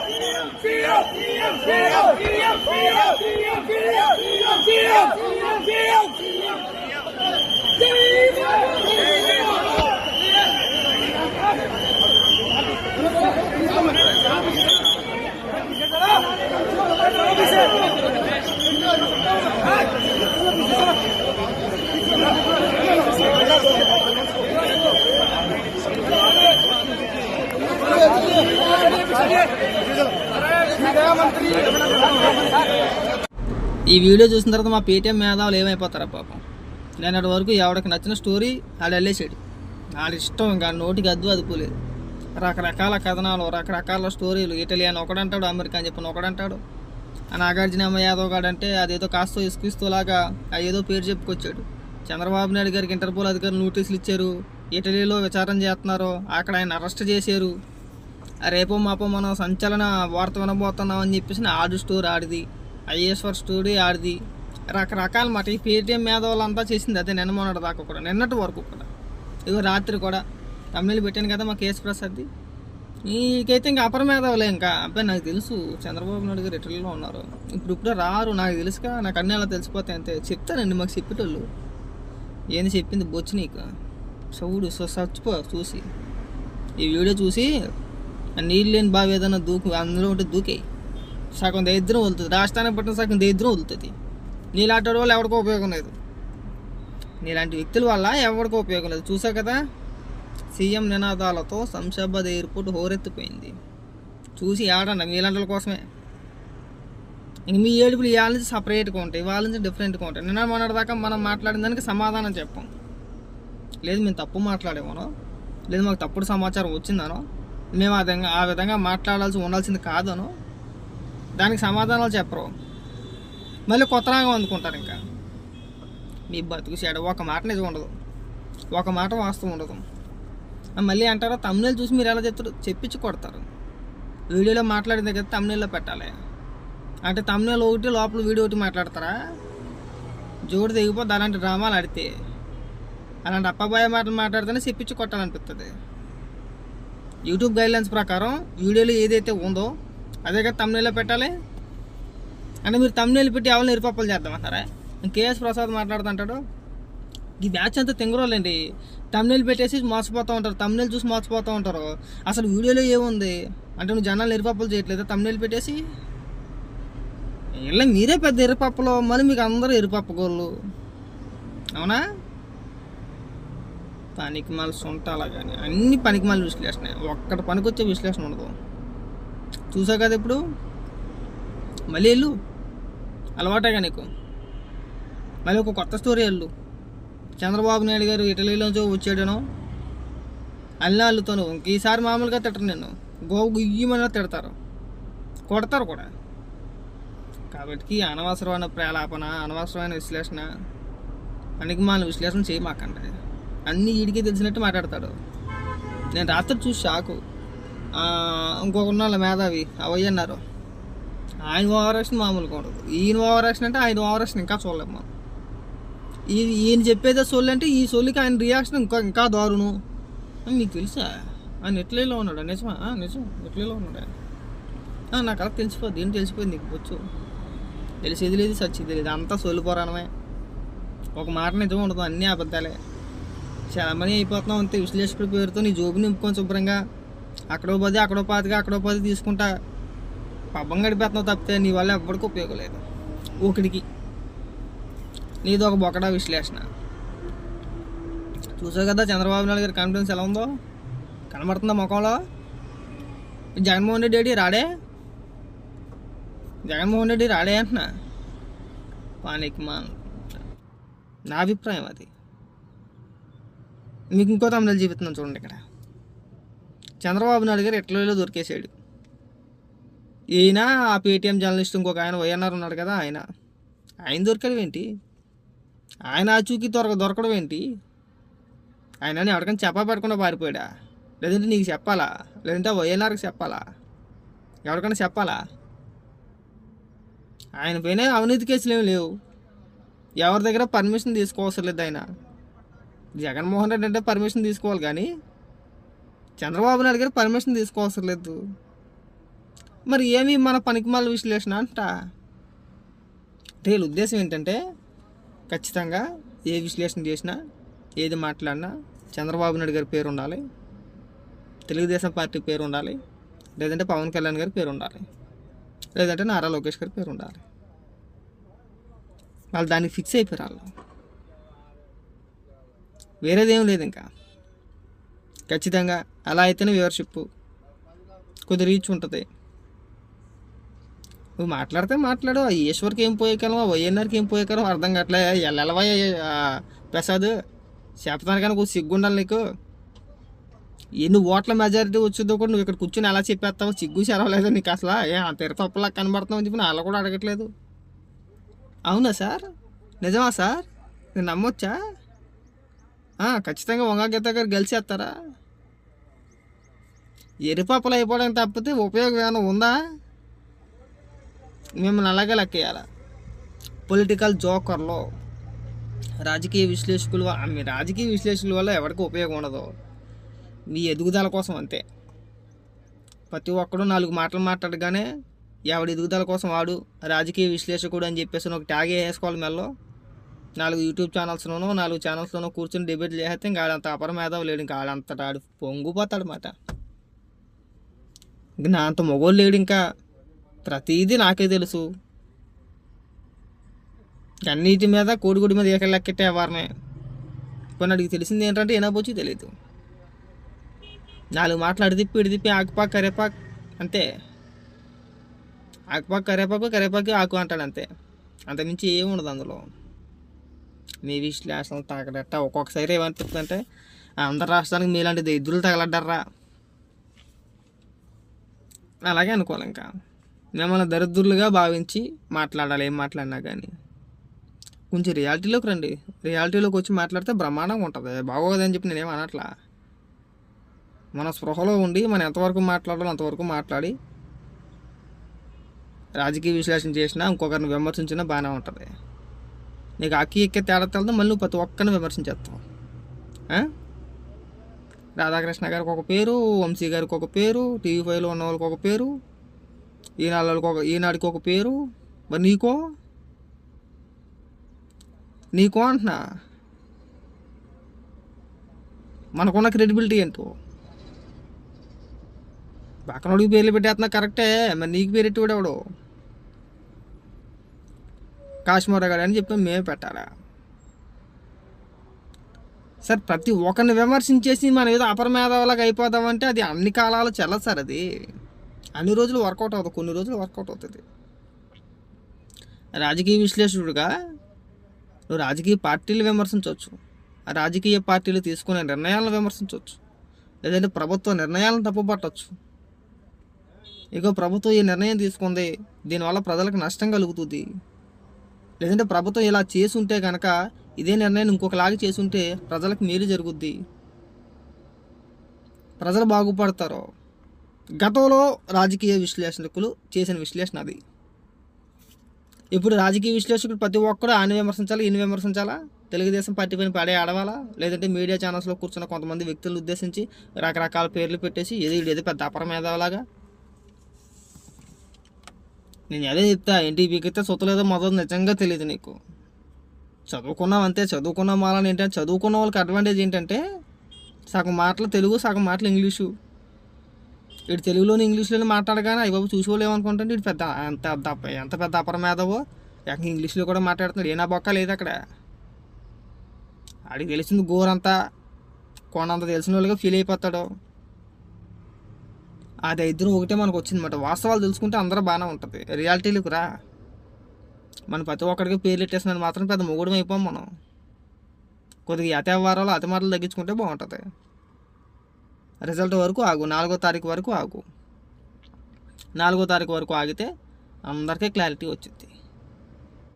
Fiel! Fiel! Fiel! Fiel! Fiel! Fiel! Fiel! Fiel! Fiel! ఈ video చూసిన తర్వాత మా పేటీఎం మేధావులు ఏమైపోతారా పాపం? నేను వరకు ఎవడికి నచ్చిన స్టోరీ ఆడు వెళ్ళేసాడు ఆడి ఇష్టం ఇంకా నోటికి అద్దు అదుపులేదు. రకరకాల కథనాలు రకరకాల స్టోరీలు. ఇటలీ అని ఒకడంటాడు అమెరికా అని చెప్పిన ఒకడంటాడు. ఆ నాగార్జునమ్మ యాదవ్ గాడు అంటే అదేదో కాస్తో ఇసుకిస్తూలాగా ఏదో పేరు చెప్పుకొచ్చాడు. చంద్రబాబు నాయుడు గారికి ఇంటర్పోల్ అధికారులు నోటీసులు ఇచ్చారు. ఇటలీలో విచారణ చేస్తున్నారు అక్కడ ఆయన అరెస్ట్ చేశారు. రేపో మాపో మనం సంచలన వార్త వినబోతున్నాం అని చెప్పేసి ఆడు స్టోర్ ఆడిది. ఐఏశ్వర్ స్టోరీ ఆడిది. రకరకాల మాట. ఈ పేటీఎం మేధావులంతా చేసింది అదే నిన్న మొన్నటి దాకా కూడా. నిన్నటి వరకు కూడా. ఇగో రాత్రి కూడా తమిళ పెట్టాను కదా మా కేసు ప్రసాద్ది. నీకైతే ఇంకా అపర మేధావులే ఇంకా. అబ్బాయి నాకు తెలుసు చంద్రబాబు నాయుడు గారు రిటర్న్లో ఉన్నారు. ఇప్పుడు ఇప్పుడు రారు. నాకు తెలుసుగా నాకు అన్నీ అలా తెలిసిపోతాయి అంతే. చెప్తానండి మాకు చెప్పేటోళ్ళు. ఏంది చెప్పింది బొచ్చు నీకు? చౌడు సో చచ్చిపో చూసి. ఈ వీడియో చూసి నీళ్ళు లేని బావి ఏదైనా దూకు అందులో ఉంటే దూకేయి సగం దరిద్రం వదులుతుంది రాష్ట్రానికి పట్టిన సగం దరిద్రం వదులుతుంది నీలాంటి వాళ్ళు ఎవరికో ఉపయోగం లేదు. నీలాంటి వ్యక్తుల వల్ల ఎవరికో ఉపయోగం లేదు. చూసా కదా? సీఎం నినాదాలతో శంషాబాద్ ఎయిర్పోర్ట్ హోరెత్తిపోయింది. చూసి ఆడండి మీలాంటి వాళ్ళ కోసమే. ఇంక మీ ఏడుపులు ఇవాళ నుంచి సపరేట్గా ఉంటాయి. వాళ్ళ నుంచి డిఫరెంట్గా ఉంటాయి. నిన్న మొన్నటి దాకా మనం మాట్లాడిన దానికి సమాధానం చెప్పాం. లేదు మేము తప్పు మాట్లాడేమోనో? లేదు మాకు తప్పుడు సమాచారం వచ్చిందనో? మేము ఆ విధంగా ఆ విధంగా మాట్లాడాల్సి ఉండాల్సింది కాదను. దానికి సమాధానాలు చెప్పరు. మళ్ళీ కొత్త రాగం అందుకుంటారు ఇంకా. మీ బతుకు చెడ ఒక మాట నిజం ఉండదు. ఒక మాట వాస్తవం ఉండదు. మళ్ళీ అంటారా తమ్ముళ్ళు చూసి మీరు ఎలా చెప్తారు? చెప్పించి కొడతారు. వీడియోలో మాట్లాడిన దగ్గర తమ్ముళ్ళలో పెట్టాలి. అంటే తమ్ముళ్ళు ఒకటి లోపల వీడియో ఒకటి మాట్లాడతారా? జోడు దిగిపోతే అలాంటి డ్రామాలు ఆడితే. అలాంటి అప్పబాయ మాటలు మాట్లాడితేనే చెప్పించి కొట్టాలనిపిస్తుంది యూట్యూబ్ గైడ్లైన్స్ ప్రకారం వీడియోలో ఏదైతే ఉందో అదే కదా తమ్నేలో పెట్టాలి. అంటే మీరు తమ్నేలు పెట్టి ఎవరిని నిరుపప్పలు చేద్దామంటారా? కేఎస్ ప్రసాద్ మాట్లాడుతుంటాడు. ఈ బ్యాచ్ అంతా తింగరోళ్ళండి. తమ్నేలు పెట్టేసి మోసపోతూ ఉంటారు. తమ్నేలు చూసి మోసపోతూ ఉంటారు. అసలు వీడియోలో ఏముంది? అంటే నువ్వు జనాలు ఎరుపప్పులు చేయట్లేదు? తమ్నేలు పెట్టేసి? ఇలా మీరే పెద్ద ఎరుపప్పులు. మళ్ళీ మీకు అందరూ ఎరుపప్పగోళ్ళు అవునా? పనికి మళ్ళీ సొంటాల కానీ అన్ని పనికి మళ్ళీ విశ్లేషణ. ఒక్కటి పనికొచ్చే విశ్లేషణ ఉండదు. చూసా కదా ఇప్పుడు? మళ్ళీ వెళ్ళు. అలవాటేగా నీకు. మళ్ళీ ఒక కొత్త స్టోరీ వెళ్ళు. చంద్రబాబు నాయుడు గారు ఇటలీలోంచి వచ్చాడనో అల్లాళ్ళతోను ఈసారి మామూలుగా తిట్టరు నేను. గోవు గుయ్యమని తిడతారు. కొడతారు కూడా. కాబట్టి అనవసరమైన ప్రలాపన అనవసరమైన విశ్లేషణ పనికిమాల విశ్లేషణ చేయమాకండి. అన్నీ వీడికే తెలిసినట్టు మాట్లాడతాడు. నేను రాత్రి చూసి షాకు. ఇంకొక ఉన్నాళ్ళ మేధావి అవయ్య అన్నారు. ఆయన ఓవరాక్షన్ మామూలుగా ఉండదు. ఈయన ఓవరాక్షన్ అంటే ఆయన ఓవరాక్షన్ ఇంకా చూడలేము మనం. ఈ- ఈయన చెప్పేదే సోల్ అంటే ఈ సోల్కి ఆయన రియాక్షన్ ఇంకా ఇంకా దారుణం. అని మీకు తెలుసా? ఆయన ఎట్లేలో ఉన్నాడు? నిజమా? నిజం. ఎట్లేలో ఉన్నాడు? ఆయన. నాకు అలా తెలిసిపోద్ది. ఏం తెలిసిపోయింది నీకు వచ్చు తెలిసేది లేదు సచ్చేది లేదు. అంతా సోలు పురాణమే ఒక మాట నిజం ఉండదు. అన్నీ అబద్ధాలే. చాలా మంది అయిపోతున్నాం అంతే. విశ్లేషకుడి పేరుతో నీ జోబు నింపుకొని శుభ్రంగా అక్కడో పది అక్కడో పాతిగా అక్కడో పది తీసుకుంటా పబ్బం గడిపేస్తున్నావు తప్పితే నీ వల్ల ఎవ్వడికి ఉపయోగం లేదు. ఒకడికి నీది ఒక బొకడా విశ్లేషణ. చూసావు కదా చంద్రబాబు నాయుడు గారి కాన్ఫిడెన్స్ ఎలా ఉందో? కనబడుతుందా ముఖంలో? జగన్మోహన్ రెడ్డి రాడే? జగన్మోహన్ రెడ్డి రాడే అంటున్నా. పానికి మా నా అభిప్రాయం అది. మీకు ఇంకో తమిళ చూపిస్తున్నాను చూడండి ఇక్కడ. చంద్రబాబు నాయుడు గారు ఎట్లలో దొరికేసాడు ఈయన ఆ పేటీఎం జర్నలిస్ట్ ఇంకొక ఆయన వైఎన్ఆర్ ఉన్నాడు కదా ఆయన. ఆయన దొరకడం ఏంటి? ఆయన ఆచూకీ దొరక దొరకడం ఏంటి? ఆయన ఎవరికైనా చెప్పా పెట్టకుండా పారిపోయాడా? లేదంటే నీకు చెప్పాలా? లేదంటే వైఎన్ఆర్కి చెప్పాలా? ఎవరికైనా చెప్పాలా? ఆయన పైన అవినీతి కేసులు ఏమి లేవు. ఎవరి దగ్గర పర్మిషన్ తీసుకోవసరం లేదు ఆయన. జగన్మోహన్ రెడ్డి అంటే పర్మిషన్ తీసుకోవాలి కానీ చంద్రబాబు నాయుడు గారు పర్మిషన్ తీసుకోవసరం లేదు. మరి ఏమి మన పనికిమాల విశ్లేషణ అంట? అంటే వీళ్ళ ఉద్దేశం ఏంటంటే ఖచ్చితంగా ఏ విశ్లేషణ చేసినా ఏది మాట్లాడినా చంద్రబాబు నాయుడు గారి పేరు ఉండాలి. తెలుగుదేశం పార్టీ పేరు ఉండాలి. లేదంటే పవన్ కళ్యాణ్ గారి పేరు ఉండాలి. లేదంటే నారా లోకేష్ గారి పేరు ఉండాలి. వాళ్ళు దానికి ఫిక్స్ అయిపోయారు వాళ్ళు. వేరేదేం లేదు ఇంకా. ఖచ్చితంగా అలా అయితేనే వ్యూవర్షిప్ కొద్ది రీచ్ ఉంటుంది. నువ్వు మాట్లాడితే మాట్లాడు. ఆ ఈశ్వర్కి ఏం పోయేకాలం వైఎన్ఆర్కి ఏం పోయేకాలం అర్థం కావట్లే. ఎల్లవా ప్రసాద్ చెప్తాను కొంచెం సిగ్గుండాలి నీకు. ఎన్ని ఓట్ల మెజారిటీ వచ్చిందో కూడా నువ్వు ఇక్కడ కూర్చొని ఎలా చెప్పేస్తావు సిగ్గు చెరవలేదు నీకు అసలు. ఏ అంత కనబడతావు కనబడుతున్నావు అని చెప్పి అలా కూడా అడగట్లేదు. అవునా సార్? నిజమా సార్? నేను నమ్మొచ్చా? ఖచ్చితంగా వంగగీత గారు గెలిచేస్తారా? ఎరిపప్పులు అయిపోవడం తప్పితే ఉపయోగం ఏమైనా ఉందా? మిమ్మల్ని అలాగే లెక్కేయాల? పొలిటికల్ జోకర్లో రాజకీయ విశ్లేషకులు మీ రాజకీయ విశ్లేషకుల వల్ల ఎవరికి ఉపయోగం ఉండదు. మీ ఎదుగుదల కోసం అంతే. ప్రతి ఒక్కడు నాలుగు మాటలు మాట్లాడగానే ఎవడి ఎదుగుదల కోసం వాడు రాజకీయ విశ్లేషకుడు అని చెప్పేసి ఒక ట్యాగ్ వేసుకోవాలి మెల్లో. నాలుగు యూట్యూబ్ ఛానల్స్లోనో నాలుగు ఛానల్స్లోనో కూర్చొని డిబేట్ చేస్తే ఇంకా ఆడంత అపర మేధావు లేడు. ఇంకా ఆడంతట ఆడు పొంగిపోతాడు అన్నమాట ఇంక నా అంత మొగోళ్ళు లేడు ఇంకా. ప్రతిదీ నాకే తెలుసు. అన్నిటి మీద కోడిగుడి మీద ఏకలు లెక్కెట్టే ఎవరినే? ఇప్పుడు అడిగి తెలిసింది ఏంటంటే ఏనాపోచి తెలియదు నాలుగు మాటలు అడిదిప్పి ఇడిదిప్పి ఆకుపాకు కరేపాకు అంతే. ఆకుపాకు కరేపాకు కరేపాకు ఆకు అంటాడు అంతే. అంతకుమించి ఏమి ఉండదు అందులో? మీ విశ్లేషణ తగలట్ట. ఒక్కొక్కసారి ఏమనిపిస్తుందంటే ఆంధ్ర రాష్ట్రానికి మీలాంటి దరిద్రులు తగలడ్డారా అలాగే అనుకోవాలి ఇంకా. మిమ్మల్ని దరిద్రులుగా భావించి మాట్లాడాలి ఏం మాట్లాడినా కానీ కొంచెం రియాలిటీలోకి రండి. రియాలిటీలోకి వచ్చి మాట్లాడితే బ్రహ్మాండంగా ఉంటుంది. బాగోదని చెప్పి నేనేం అనట్లా. మన స్పృహలో ఉండి మనం ఎంతవరకు మాట్లాడాలో అంతవరకు మాట్లాడి రాజకీయ విశ్లేషణ చేసినా ఇంకొకరిని విమర్శించినా బాగానే ఉంటుంది. నీకు అక్కి ఎక్కే తేడా తెలదు మళ్ళీ నువ్వు ప్రతి ఒక్కరిని విమర్శించేస్తావు. రాధాకృష్ణ గారికి ఒక పేరు వంశీ గారికి ఒక పేరు టీవీ ఫైవ్లో ఉన్న వాళ్ళకి ఒక పేరు ఈనాళ్ళకి ఒక ఈనాడికి ఒక పేరు. మరి నీకో? నీకో అంటున్నా. మనకున్న క్రెడిబిలిటీ ఏంటో? పక్కనోడికి పేర్లు పెట్టేస్తున్నా కరెక్టే మరి నీకు పేరు ఎట్టి ఎవడు కాశ్మీర్ అని చెప్పి మేమే పెట్టాలా? సార్ ప్రతి ఒక్కరిని విమర్శించేసి మనం ఏదో అపరమేధవలాగా అయిపోదామంటే అది అన్ని కాలాలు చెల్ల సార్ అది. అన్ని రోజులు వర్కౌట్ అవుతుంది కొన్ని రోజులు వర్కౌట్ అవుతుంది రాజకీయ విశ్లేషకుడుగా నువ్వు రాజకీయ పార్టీలు విమర్శించవచ్చు. ఆ రాజకీయ పార్టీలు తీసుకునే నిర్ణయాలను విమర్శించవచ్చు. లేదంటే ప్రభుత్వ నిర్ణయాలను తప్పుపట్టవచ్చు. ఇక ప్రభుత్వం ఈ నిర్ణయం తీసుకుంది దీనివల్ల ప్రజలకు నష్టం కలుగుతుంది. లేదంటే ప్రభుత్వం ఇలా చేసుంటే కనుక ఇదే నిర్ణయం ఇంకొకలాగా చేసుంటే ప్రజలకు మేలు జరుగుద్ది. ప్రజలు బాగుపడతారు. గతంలో రాజకీయ విశ్లేషకులు చేసిన విశ్లేషణ అది. ఇప్పుడు రాజకీయ విశ్లేషకులు ప్రతి ఒక్కరు ఆయన విమర్శించాలా ఈయన విమర్శించాలా? తెలుగుదేశం పార్టీ పైన పడే ఆడవాలా లేదంటే మీడియా ఛానల్స్లో కూర్చున్న కొంతమంది వ్యక్తులను ఉద్దేశించి రకరకాల పేర్లు పెట్టేసి ఏదో ఏదో పెద్ద అపరమేధవలాగా నేను అదే చెప్తా ఏంటి అయితే సొత్తలేదో మొదలు నిజంగా తెలియదు నీకు. చదువుకున్నాం అంతే చదువుకున్నాం వాళ్ళని ఏంటంటే చదువుకున్న వాళ్ళకి అడ్వాంటేజ్ ఏంటంటే సగం మాటలు తెలుగు సగం మాటలు ఇంగ్లీషు. ఇటు తెలుగులోని ఇంగ్లీష్లోనే మాట్లాడగానే అయ్యి బాబు చూసుకోలేము అనుకుంటే ఇటు పెద్ద ఎంత ఎంత పెద్ద అపరమేదవో ఏకంగా ఇంగ్లీష్లో కూడా మాట్లాడుతున్నాడు ఏనా బొక్క లేదు అక్కడ. ఆడికి తెలిసింది గోరంతా. కొండంత తెలిసిన వాళ్ళుగా ఫీల్ అయిపోతాడు. అది ఇద్దరు ఒకటే మనకు వచ్చిందన్నమాట వాస్తవాలు తెలుసుకుంటే అందరూ బాగానే ఉంటుంది. రియాలిటీలకు రా మనం ప్రతి ఒక్కడికి పేర్లు పెట్టేసినది మాత్రం పెద్ద మొగుడు అయిపోం మనం. కొద్దిగా అతి అతి మాటలు తగ్గించుకుంటే బాగుంటుంది. రిజల్ట్ వరకు ఆగు. నాలుగో తారీఖు వరకు ఆగు. నాలుగో తారీఖు వరకు ఆగితే అందరికీ క్లారిటీ వచ్చింది